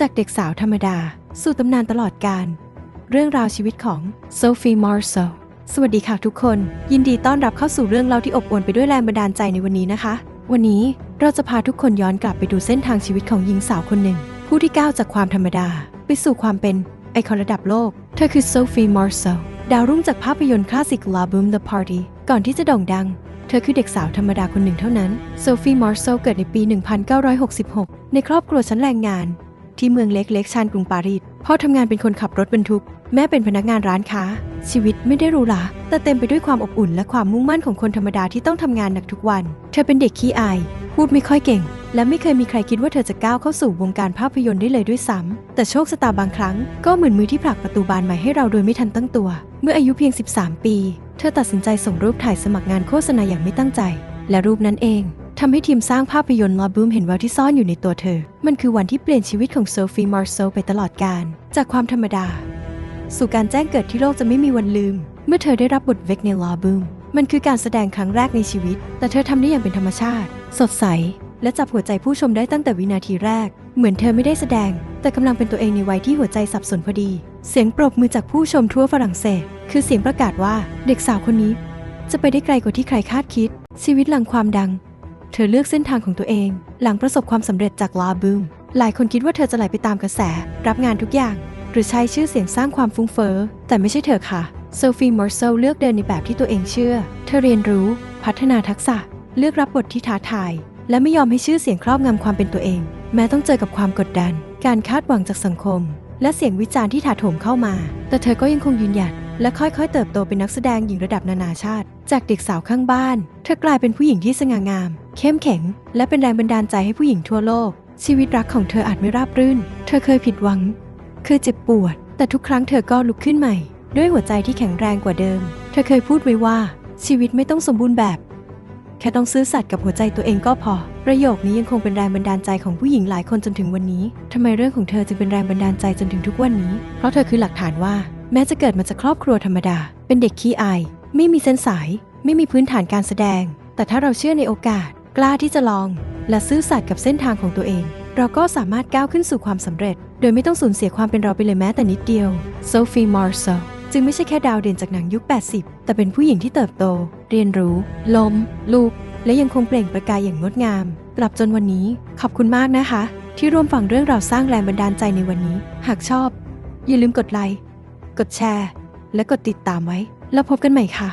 จากเด็กสาวธรรมดา สู่ตำนานตลอดกาลเรื่องราวชีวิตของโซฟีมอร์โซสวัสดีค่ะทุกคน ยินดีต้อนรับเข้าสู่เรื่องเล่าที่อบอวลไปด้วยแรงบันดาลใจในวันนี้นะคะ วันนี้เราจะพาทุกคนย้อนกลับไปดูเส้นทางชีวิตของหญิงสาวคนหนึ่ง ผู้ที่ก้าวจากความธรรมดา ไปสู่ความเป็นไอคอนระดับโลก เธอคือโซฟีมอร์โซดาวรุ่งจากภาพยนตร์คลาสสิก La Boom the Party ก่อนที่จะโด่งดัง เธอคือเด็กสาวธรรมดาคนหนึ่งเท่านั้น โซฟีมอร์โซเกิดในปี 1966 ในครอบครัวชั้นแรงงาน ที่เมืองเล็กๆชานกรุงปารีสพ่อทำงานเป็นคนขับรถบรรทุก แม่เป็นพนักงานร้านค้า ชีวิตไม่ได้หรูหราแต่เต็มไปด้วยความอบอุ่นและความมุ่งมั่นของคนธรรมดาที่ต้องทำงานหนักทุกวัน เธอเป็นเด็กขี้อาย พูดไม่ค่อยเก่ง และไม่เคยมีใครคิดว่าเธอจะก้าวเข้าสู่วงการภาพยนตร์ได้เลยด้วยซ้ำแต่โชคชะตาบางครั้งก็เหมือนมือที่ผลักประตูบานใหม่ให้เราโดยไม่ทันตั้งตัว เมื่ออายุเพียง 13 ปี เธอตัดสินใจส่งรูปถ่ายสมัครงานโฆษณาอย่างไม่ตั้งใจ และรูปนั้นเอง ทำให้ทีมสร้างภาพยนตร์ลอบูมเห็นแววที่ซ่อนอยู่ในตัวเธอ มันคือวันที่เปลี่ยนชีวิตของโซฟีมาร์โซไปตลอดกาล จากความธรรมดา สู่การแจ้งเกิดที่โลกจะไม่มีวันลืม เมื่อเธอได้รับบทเวกในลอบูม มันคือการแสดงครั้งแรกในชีวิต แต่เธอทำได้อย่างเป็นธรรมชาติ สดใส และจับหัวใจผู้ชมได้ตั้งแต่วินาทีแรก เหมือนเธอไม่ได้แสดง แต่กำลังเป็นตัวเองในวัยที่หัวใจสับสนพอดี เสียงปรบมือจากผู้ชมทั่วฝรั่งเศส คือเสียงประกาศว่าเด็กสาวคนนี้ จะไปได้ไกลกว่าที่ใครคาดคิด ชีวิตหลังความดัง เธอเลือกเส้นทางของตัวเอง หลังประสบความสำเร็จจากลาบูม หลายคนคิดว่าเธอจะไหลไปตามกระแส รับงานทุกอย่าง หรือใช้ชื่อเสียงสร้างความฟุ้งเฟ้อแต่ไม่ใช่เธอค่ะโซฟีมอร์เซลเลือกเดินในแบบที่ตัวเองเชื่อ เธอเรียนรู้ พัฒนาทักษะ เลือกรับบทที่ท้าทาย และไม่ยอมให้ชื่อเสียงครอบงำความเป็นตัวเอง แม้ต้องเจอกับความกดดัน การคาดหวังจากสังคม และเสียงวิจารณ์ที่ถาโถมเข้ามา แต่เธอก็ยังคงยืนหยัด และค่อยๆ เติบโตเป็นนักแสดงหญิงระดับนานาชาติ จากเด็กสาวข้างบ้าน เธอกลายเป็นผู้หญิงที่สง่างาม เข้มแข็ง และเป็นแรงบันดาลใจให้ผู้หญิงทั่วโลก ชีวิตรักของเธออาจไม่ราบรื่น เธอเคยผิดหวัง เคยเจ็บปวด แต่ทุกครั้งเธอก็ลุกขึ้นใหม่ ด้วยหัวใจที่แข็งแรงกว่าเดิม เธอเคยพูดไว้ว่า ชีวิตไม่ต้องสมบูรณ์แบบ แค่ต้องซื่อสัตย์กับหัวใจตัวเองก็พอ ประโยคนี้ยังคงเป็นแรงบันดาลใจของผู้หญิงหลายคนจนถึงวันนี้ทำไมเรื่องของเธอจึงเป็นแรงบันดาลใจจนถึงทุกวันนี้ เพราะเธอคือหลักฐานว่า แม้จะเกิดมาจากครอบครัวธรรมดา เป็นเด็กขี้อาย ไม่มีเส้นสาย ไม่มีพื้นฐานการแสดง แต่ถ้าเราเชื่อในโอกาส กล้าที่จะลอง และซื่อสัตย์กับเส้นทางของตัวเอง เราก็สามารถก้าวขึ้นสู่ความสำเร็จ โดยไม่ต้องสูญเสียความเป็นเราไปเลยแม้แต่นิดเดียวโซฟีมาร์โซจึงไม่ใช่แค่ดาวเด่นจากหนังยุค 80 แต่เป็นผู้หญิงที่เติบโต เรียนรู้ล้มลุกและยังคงเปล่งประกายอย่างงดงามตราบจนวันนี้ ขอบคุณมากนะคะ ที่ร่วมฟังเรื่องราวสร้างแรงบันดาลใจในวันนี้ หากชอบ อย่าลืมกดไลค์ กดแชร์ และกดติดตามไว้ แล้วพบกันใหม่ค่ะ